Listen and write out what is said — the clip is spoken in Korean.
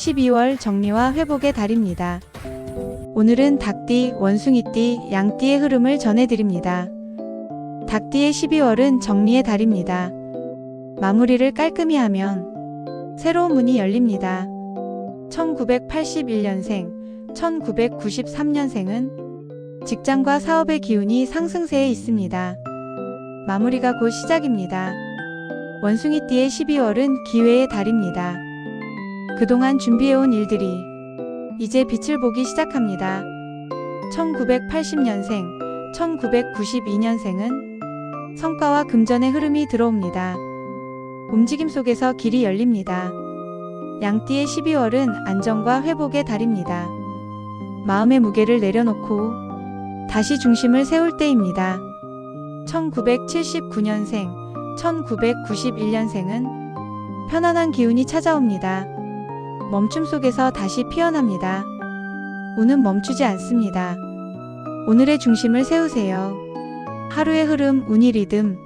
12월 정리와 회복의 달입니다. 오늘은 닭띠, 원숭이띠, 양띠의 흐름을 전해드립니다. 닭띠의 12월은 정리의 달입니다. 마무리를 깔끔히 하면 새로운 문이 열립니다. 1981년생, 1993년생은 직장과 사업의 기운이 상승세에 있습니다. 마무리가 곧 시작입니다. 원숭이띠의 12월은 기회의 달입니다. 그동안 준비해온 일들이 이제 빛을 보기 시작합니다. 1980년생, 1992년생은 성과와 금전의 흐름이 들어옵니다. 움직임 속에서 길이 열립니다. 양띠의 12월은 안정과 회복의 달입니다. 마음의 무게를 내려놓고 다시 중심을 세울 때입니다. 1979년생, 1991년생은 편안한 기운이 찾아옵니다. 멈춤 속에서 다시 피어납니다. 운은 멈추지 않습니다. 오늘의 중심을 세우세요. 하루의 흐름, 운이 리듬,